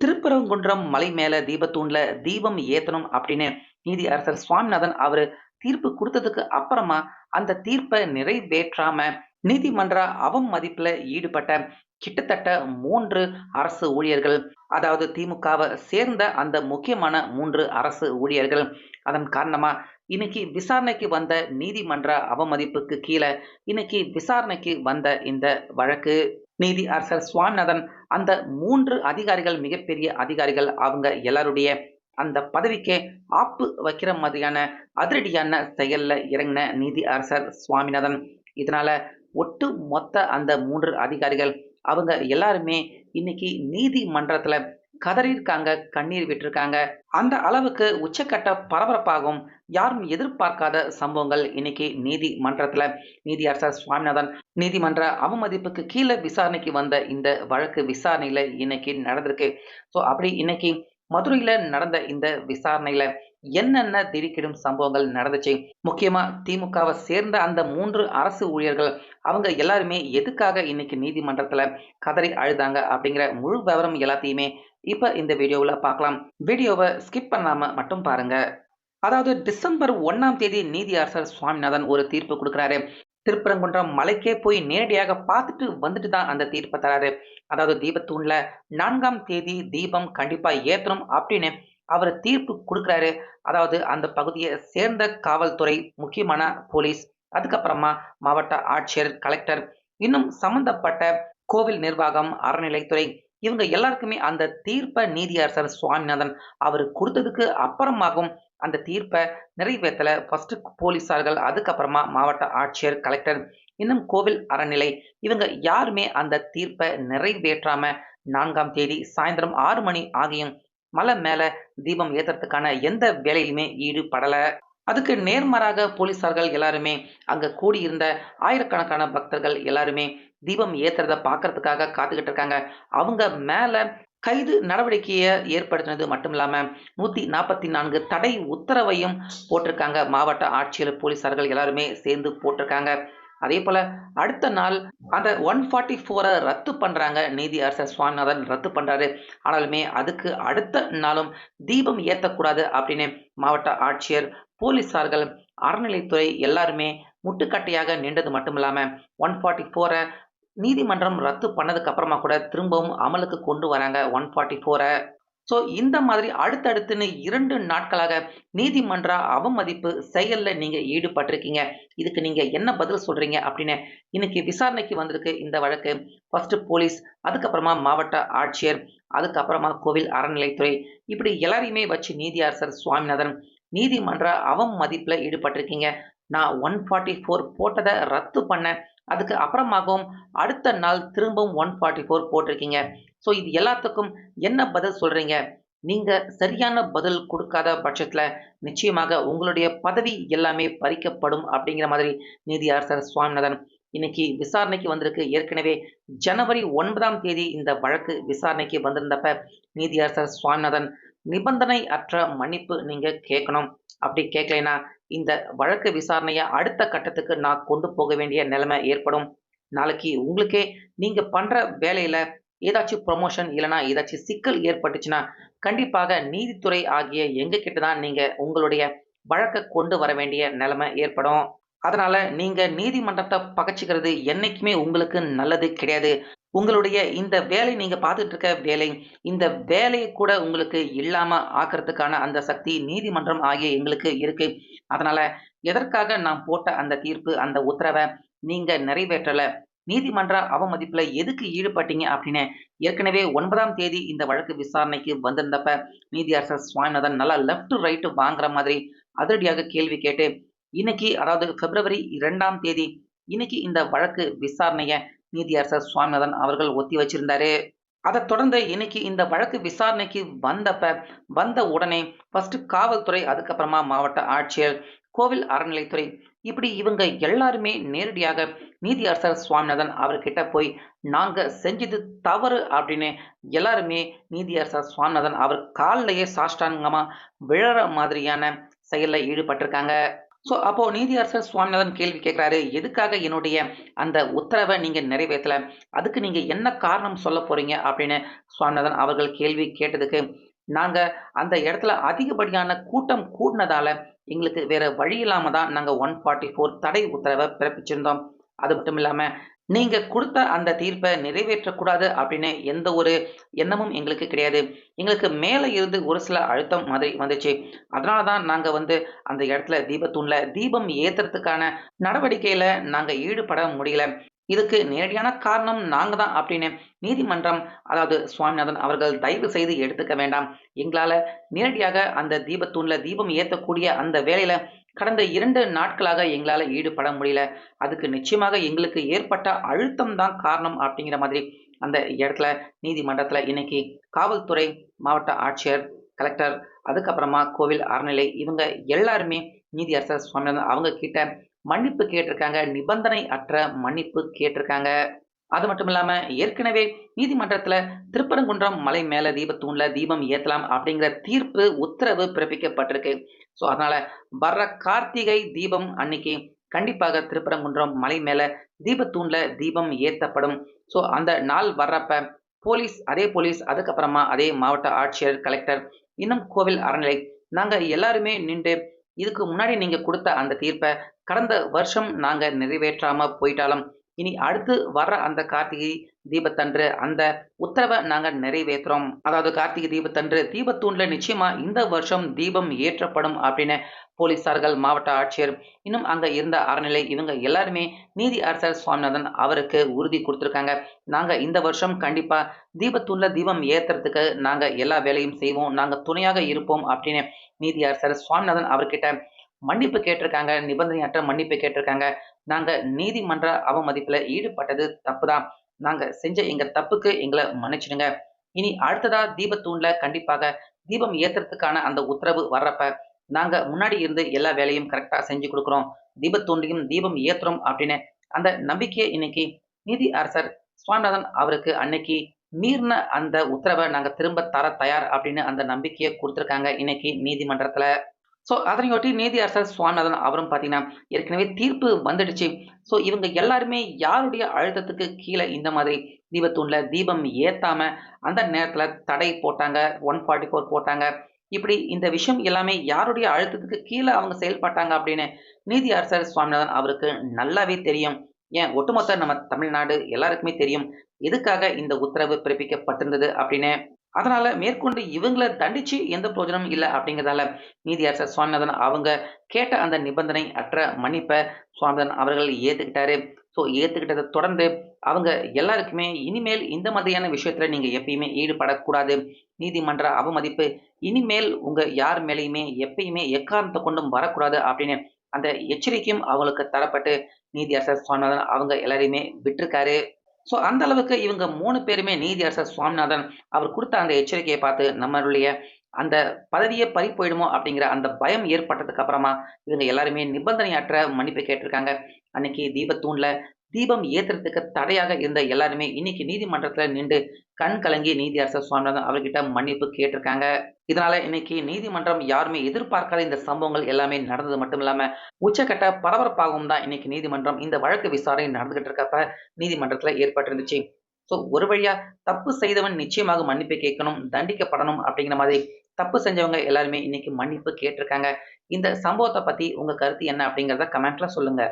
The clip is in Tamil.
திருப்பரங்குன்றம் மலை மேல தீபத்தூண்ல தீபம் ஏத்தணும் அப்படின்னு நீதி அரசர் சுவாமிநாதன் அவரு தீர்ப்பு கொடுத்ததுக்கு அப்புறமா அந்த தீர்ப்பை நிறைவேற்றாம நீதிமன்ற அவமதிப்புல ஈடுபட்ட கிட்டத்தட்ட மூன்று அரசு ஊழியர்கள் அதாவது திமுகவை சேர்ந்த அந்த முக்கியமான மூன்று அரசு ஊழியர்கள். அதன் காரணமா இன்னைக்கு விசாரணைக்கு வந்த நீதிமன்ற அவமதிப்புக்கு கீழே இன்னைக்கு விசாரணைக்கு வந்த இந்த வழக்கு. நீதி அரசர் சுவாமிநாதன். அந்த மூன்று அதிகாரிகள் மிகப்பெரிய அதிகாரிகள் அவங்க எல்லாருடைய அந்த பதவிக்கே ஆப்பு வைக்கிற மாதிரியான அதிரடியான செயல்ல இறங்கின நீதி அரசர் சுவாமிநாதன். இதனால ஒட்டு மொத்த அந்த மூன்று அதிகாரிகள் அவங்க எல்லாருமே இன்னைக்கு நீதிமன்றத்துல கதறியிருக்காங்க கண்ணீர் விட்டுருக்காங்க. அந்த அளவுக்கு உச்சக்கட்ட பரபரப்பாகவும் யாரும் எதிர்பார்க்காத சம்பவங்கள் இன்னைக்கு நீதிமன்றத்துல. நீதி அரசர் சுவாமிநாதன் நீதிமன்ற அவமதிப்புக்கு கீழே விசாரணைக்கு வந்த இந்த வழக்கு விசாரணையில இன்னைக்கு நடந்திருக்கு. ஸோ அப்படி இன்னைக்கு மதுரையில நடந்த இந்த விசாரணையில என்னென்ன திடுக்கிடும் சம்பவங்கள் நடந்துச்சு? முக்கியமா திமுகவை சேர்ந்த அந்த மூன்று அரசு ஊழியர்கள் அவங்க எல்லாருமே எதுக்காக இன்னைக்கு நீதிமன்றத்துல கதறி அழுதாங்க அப்படிங்கிற முழு விவரம் எல்லாத்தையுமே இப்ப இந்த வீடியோவில் பார்க்கலாம். வீடியோவை ஸ்கிப் பண்ணாம மட்டும் பாருங்க. அதாவது டிசம்பர் ஒன்னாம் தேதி நீதி அரசர் சுவாமிநாதன் ஒரு தீர்ப்பு கொடுக்குறாரு. திருப்பரங்குன்றம் மலைக்கே போய் நேரடியாக பார்த்துட்டு வந்துட்டு தான் அந்த தீர்ப்பை தராரு. அதாவது தீபத்தூண்ல நான்காம் தேதி தீபம் கண்டிப்பா ஏற்றணும் அப்படின்னு அவர் தீர்ப்பு கொடுக்குறாரு. அதாவது அந்த பகுதியை சேர்ந்த காவல்துறை முக்கியமான போலீஸ் அதுக்கப்புறமா மாவட்ட ஆட்சியர் கலெக்டர் இன்னும் சம்பந்தப்பட்ட கோவில் நிர்வாகம் அறநிலைத்துறை இவங்க எல்லாருக்குமே அந்த தீர்ப்பை நீதியரசர் சுவாமிநாதன் அவர் கொடுத்ததுக்கு அப்புறமாகவும் அந்த தீர்ப்பை நிறைவேற்றல. ஃபர்ஸ்ட் போலீஸார்கள் அதுக்கப்புறமா மாவட்ட ஆட்சியர் கலெக்டர் இன்னும் கோவில் அறநிலை இவங்க யாருமே அந்த தீர்ப்பை நிறைவேற்றாம நான்காம் தேதி சாயந்தரம் ஆறு மணி ஆகியும் மலை மேல தீபம் ஏத்துறதுக்கான எந்த வேலையிலுமே ஈடுபடல. அதுக்கு நேர்மாறாக போலீசார்கள் எல்லாருமே அங்க கூடியிருந்த ஆயிரக்கணக்கான பக்தர்கள் எல்லாருமே தீபம் ஏத்துறத பார்க்கறதுக்காக காத்துக்கிட்டு இருக்காங்க. அவங்க மேல கைது நடவடிக்கையை ஏற்படுத்தினது மட்டும் இல்லாம நூத்தி நாற்பத்தி நான்கு தடை உத்தரவையும் போட்டிருக்காங்க. மாவட்ட ஆட்சியர் போலீசார்கள் எல்லாருமே சேர்ந்து போட்டிருக்காங்க. அதே போல் அடுத்த நாள் அந்த ஒன் ஃபார்ட்டி ஃபோரை ரத்து பண்ணுறாங்க நீதி அரசர் சுவாமிநாதன் ரத்து பண்ணுறாரு ஆனாலுமே அதுக்கு அடுத்த நாளும் தீபம் ஏற்றக்கூடாது அப்படின்னு மாவட்ட ஆட்சியர் போலீசார்கள் அறநிலைத்துறை எல்லாருமே முட்டுக்கட்டையாக நின்றது மட்டும் இல்லாமல் ஒன் ஃபார்ட்டி ஃபோரை நீதிமன்றம் ரத்து பண்ணதுக்கு அப்புறமா கூட திரும்பவும் அமலுக்கு கொண்டு வராங்க ஒன் ஃபார்ட்டி ஃபோரை ஸோ இந்த மாதிரி அடுத்தடுத்துன்னு இரண்டு நாட்களாக நீதிமன்ற அவமதிப்பு செயலில் நீங்கள் ஈடுபட்டிருக்கீங்க. இதுக்கு நீங்கள் என்ன பதில் சொல்கிறீங்க அப்படின்னு இன்னைக்கு விசாரணைக்கு வந்திருக்கு இந்த வழக்கு. ஃபர்ஸ்ட் போலீஸ் அதுக்கப்புறமா மாவட்ட ஆட்சியர் அதுக்கப்புறமா கோவில் அறநிலைத்துறை இப்படி எல்லாரையுமே வச்சு நீதி அரசர் சுவாமிநாதன் நீதிமன்ற அவமதிப்பில் ஈடுபட்டிருக்கீங்க. நான் ஒன் ஃபார்ட்டி ஃபோர் போட்டதை ரத்து பண்ண அதுக்கு அப்புறமாகவும் அடுத்த நாள் திரும்பவும் ஒன் ஃபார்ட்டி ஃபோர் போட்டிருக்கீங்க. ஸோ இது எல்லாத்துக்கும் என்ன பதில் சொல்கிறீங்க நீங்கள் சரியான பதில் கொடுக்காத பட்சத்தில் நிச்சயமாக உங்களுடைய பதவி எல்லாமே பறிக்கப்படும் அப்படிங்கிற மாதிரி நீதி அரசர் சுவாமிநாதன் இன்னைக்கு விசாரணைக்கு வந்திருக்கு. ஏற்கனவே ஜனவரி ஒன்பதாம் தேதி இந்த வழக்கு விசாரணைக்கு வந்திருந்தப்ப நீதி அரசர் சுவாமிநாதன் நிபந்தனை அற்ற மன்னிப்பு நீங்க கேட்கணும். அப்படி கேட்கலைன்னா இந்த வழக்கு விசாரணையை அடுத்த கட்டத்துக்கு நான் கொண்டு போக வேண்டிய நிலைமை ஏற்படும். நாளைக்கு உங்களுக்கே நீங்க பண்ற வேலையில ஏதாச்சும் ப்ரொமோஷன் இல்லைனா ஏதாச்சும் சிக்கல் ஏற்பட்டுச்சுன்னா கண்டிப்பாக நீதித்துறை ஆகிய எங்க கிட்ட தான் நீங்க உங்களுடைய வழக்கை கொண்டு வர வேண்டிய நிலைமை ஏற்படும். அதனால நீங்க நீதிமன்றத்தை பகச்சிக்கிறது என்னைக்குமே உங்களுக்கு நல்லது கிடையாது. உங்களுடைய இந்த வேலை நீங்க பார்த்துட்டு இருக்க வேலை இந்த வேலையை கூட உங்களுக்கு இல்லாம ஆக்கிறதுக்கான அந்த சக்தி நீதிமன்றம் ஆகிய எங்களுக்கு இருக்கு. அதனால எதற்காக நான் போட்ட அந்த தீர்ப்பு அந்த உத்தரவை நீங்க நிறைவேற்றல? நீதிமன்ற அவமதிப்புல எதுக்கு ஈடுபட்டீங்க அப்படின்னு ஏற்கனவே ஒன்பதாம் தேதி இந்த வழக்கு விசாரணைக்கு வந்திருந்தப்ப நீதியரசர் சுவாமிநாதன் நல்லா லெஃப்ட் ரைட்டு வாங்குற மாதிரி அதிரடியாக கேள்வி கேட்டு இன்னைக்கு அதாவது பிப்ரவரி இரண்டாம் தேதி இன்னைக்கு இந்த வழக்கு விசாரணையை நீதியரசர் சுவாமிநாதன் அவர்கள் ஒத்தி வச்சிருந்தாரு. அதை தொடர்ந்து இன்னைக்கு இந்த வழக்கு விசாரணைக்கு வந்தப்ப வந்த உடனே ஃபர்ஸ்ட் காவல்துறை அதுக்கப்புறமா மாவட்ட ஆட்சியர் கோவில் அறநிலைத்துறை இப்படி இவங்க எல்லாருமே நேரடியாக நீதியரசர் சுவாமிநாதன் அவர்கிட்ட போய் நாங்க செஞ்சது தவறு அப்படின்னு எல்லாருமே நீதியரசர் சுவாமிநாதன் அவர் காலிலேயே சாஷ்டாங்கமா விழற மாதிரியான செயலில் ஈடுபட்டிருக்காங்க. ஸோ அப்போ நீதியரசர் சுவாமிநாதன் கேள்வி கேட்குறாரு எதுக்காக என்னுடைய அந்த உத்தரவை நீங்க நிறைவேற்றல? அதுக்கு நீங்க என்ன காரணம் சொல்ல போறீங்க? அப்படின்னு சுவாமிநாதன் அவர்கள் கேள்வி கேட்டதுக்கு நாங்க அந்த இடத்துல அதிகப்படியான கூட்டம் கூடினதால எங்களுக்கு வேற வழி இல்லாமல் தான் நாங்கள் ஒன் ஃபார்ட்டி ஃபோர் தடை உத்தரவை பிறப்பிச்சிருந்தோம். அது மட்டும் இல்லாமல் நீங்கள் கொடுத்த அந்த தீர்ப்பை நிறைவேற்றக்கூடாது அப்படின்னு எந்த ஒரு எண்ணமும் எங்களுக்கு கிடையாது. எங்களுக்கு மேலே இருந்து ஒரு சில அழுத்தம் மாதிரி வந்துச்சு. அதனால தான் நாங்கள் வந்து அந்த இடத்துல தீபத்தூண்ல தீபம் ஏத்துறதுக்கான நடவடிக்கையில் நாங்கள் ஈடுபட முடியல. இதுக்கு நேரடியான காரணம் நாங்கள் தான் அப்படின்னு நீதிமன்றம் அதாவது சுவாமிநாதன் அவர்கள் தயவு செய்து எடுத்துக்க வேண்டாம். எங்களால் நேரடியாக அந்த தீபத்தூண்ல தீபம் ஏற்றக்கூடிய அந்த வேலையில கடந்த இரண்டு நாட்களாக எங்களால் ஈடுபட முடியல. அதுக்கு நிச்சயமாக எங்களுக்கு ஏற்பட்ட அழுத்தம் தான் காரணம் அப்படிங்கிற மாதிரி அந்த இடத்துல நீதிமன்றத்தில் இன்னைக்கு காவல்துறை மாவட்ட ஆட்சியர் கலெக்டர் அதுக்கப்புறமா கோவில் அறநிலை இவங்க எல்லாருமே நீதியரசர் சுவாமிநாதன் அவங்க கிட்ட மன்னிப்பு கேட்டிருக்காங்க நிபந்தனை அற்ற மன்னிப்பு கேட்டிருக்காங்க. அது மட்டும் இல்லாம ஏற்கனவே நீதிமன்றத்துல திருப்பரங்குன்றம் மலை மேல தீபத்தூண்ல தீபம் ஏத்தலாம் அப்படிங்கிற தீர்ப்பு உத்தரவு பிறப்பிக்கப்பட்டிருக்கு. ஸோ அதனால வர்ற கார்த்திகை தீபம் அன்னைக்கு கண்டிப்பாக திருப்பரங்குன்றம் மலை மேல தீபத்தூண்ல தீபம் ஏத்தப்படும். ஸோ அந்த நாள் வர்றப்ப போலீஸ் அதே போலீஸ் அதுக்கப்புறமா அதே மாவட்ட ஆட்சியர் கலெக்டர் இன்னும் கோவில் அறநிலை. நாங்கள் எல்லாருமே நின்று இதுக்கு முன்னாடி நீங்கள் கொடுத்த அந்த தீர்ப்பை கடந்த வருஷம் நாங்கள் நிறைவேற்றாமல் போயிட்டாலும் இனி அடுத்து வர்ற அந்த கார்த்திகை தீபத்தன்று அந்த உத்தரவை நாங்கள் நிறைவேற்றுறோம் அதாவது கார்த்திகை தீபத்தன்று தீபத்தூண்ல நிச்சயமா இந்த வருஷம் தீபம் ஏற்றப்படும் அப்படின்னு போலீசார்கள் மாவட்ட ஆட்சியர் இன்னும் அங்க இருந்த அறநிலை இவங்க எல்லாருமே நீதி அரசர் சுவாமிநாதன் அவருக்கு உறுதி கொடுத்துருக்காங்க. நாங்க இந்த வருஷம் கண்டிப்பா தீபத்தூண்ல தீபம் ஏத்துறதுக்கு நாங்க எல்லா வேலையும் செய்வோம். நாங்க துணையாக இருப்போம் அப்படின்னு நீதி அரசர் சுவாமிநாதன் அவர்கிட்ட மன்னிப்பு கேட்டிருக்காங்க. நிபந்தனையற்ற மன்னிப்பு கேட்டிருக்காங்க. நாங்க நீதிமன்ற அவமதிப்புல ஈடுபட்டது தப்புதான். நாங்க செஞ்ச எங்க தப்புக்கு எங்களை மன்னிச்சிடுங்க. இனி அடுத்ததா தீபத்தூண்ல கண்டிப்பாக தீபம் ஏத்துறதுக்கான அந்த உத்தரவு வர்றப்ப நாங்க முன்னாடி இருந்து எல்லா வேலையும் கரெக்டா செஞ்சு கொடுக்குறோம். தீபத்தூண்டையும் தீபம் ஏத்துறோம் அப்படின்னு அந்த நம்பிக்கையை இன்னைக்கு நீதி அரசர் சுவாமிநாதன் அவருக்கு அன்னைக்கு மீறின அந்த உத்தரவை நாங்க திரும்ப தர தயார் அப்படின்னு அந்த நம்பிக்கையை கொடுத்துருக்காங்க இன்னைக்கு நீதிமன்றத்துல. ஸோ அதனையொட்டி நீதி அரசர் சுவாமிநாதன் அவரும் பார்த்தீங்கன்னா ஏற்கனவே தீர்ப்பு வந்துடுச்சு. ஸோ இவங்க எல்லாருமே யாருடைய அழுத்தத்துக்கு கீழே இந்த மாதிரி தீபத்தூண்ல தீபம் ஏத்தாம அந்த நேரத்தில் தடை போட்டாங்க ஒன் ஃபார்ட்டி ஃபோர் போட்டாங்க. இப்படி இந்த விஷயம் எல்லாமே யாருடைய அழுத்தத்துக்கு கீழே அவங்க செயல்பட்டாங்க அப்படின்னு நீதி அரசர் சுவாமிநாதன் அவருக்கு நல்லாவே தெரியும். ஏன்? ஒட்டுமொத்த நம்ம தமிழ்நாடு எல்லாருக்குமே தெரியும். எதுக்காக இந்த உத்தரவு பிறப்பிக்கப்பட்டிருந்தது அப்படின்னு அதனால மேற்கொண்டு இவங்களை தண்டிச்சு எந்த பிரயோஜனமும் இல்லை அப்படிங்கிறதால நீதியரசர் சுவாமிநாதன் அவங்க கேட்ட அந்த நிபந்தனை அற்ற மன்னிப்பை சுவாமிநாதன் அவர்கள் ஏத்துக்கிட்டாரு. ஸோ ஏத்துக்கிட்டதை தொடர்ந்து அவங்க எல்லாருக்குமே இனிமேல் இந்த மாதிரியான விஷயத்துல நீங்க எப்பயுமே ஈடுபடக்கூடாது. நீதிமன்ற அவமதிப்பு இனிமேல் உங்க யார் மேலேயுமே எப்பயுமே எக்காரணத்தை கொண்டும் வரக்கூடாது அப்படின்னு அந்த எச்சரிக்கையும் அவங்களுக்கு தரப்பட்டு நீதியரசர் சுவாமிநாதன் அவங்க எல்லாரையுமே விட்டுருக்காரு. ஸோ அந்த அளவுக்கு இவங்க மூணு பேருமே நீதியரசர் சுவாமிநாதன் அவர் கொடுத்த அந்த எச்சரிக்கையை பார்த்து நம்மளுடைய அந்த பதவியே பறி போயிடுமோ அப்படிங்கிற அந்த பயம் ஏற்பட்டதுக்கு அப்புறமா இவங்க எல்லாருமே நிபந்தனையற்ற மன்னிப்பு கேட்டிருக்காங்க. அன்னைக்கு தீபத்தூண்ல தீபம் ஏத்துறதுக்கு தடையாக இருந்த எல்லாருமே இன்னைக்கு நீதிமன்றத்தில் நின்று கண் கலங்கி நீதியரசர் சுவாமிநாதன் அவர்கிட்ட மன்னிப்பு கேட்டிருக்காங்க. இதனால இன்னைக்கு நீதிமன்றம் யாருமே எதிர்பார்க்காத இந்த சம்பவங்கள் எல்லாமே நடந்தது மட்டும் இல்லாம உச்சக்கட்ட பரபரப்பாகவும் தான் இன்னைக்கு நீதிமன்றம் இந்த வழக்கு விசாரணை நடந்துகிட்டு இருக்கப்ப நீதிமன்றத்துல ஏற்பட்டிருந்துச்சு. ஸோ ஒரு வழியா தப்பு செய்தவன் நிச்சயமாக மன்னிப்பு கேட்கணும் தண்டிக்கப்படணும் அப்படிங்கிற மாதிரி தப்பு செஞ்சவங்க எல்லாருமே இன்னைக்கு மன்னிப்பு கேட்டிருக்காங்க. இந்த சம்பவத்தை பத்தி உங்க கருத்து என்ன அப்படிங்கிறத கமெண்ட்ல சொல்லுங்க.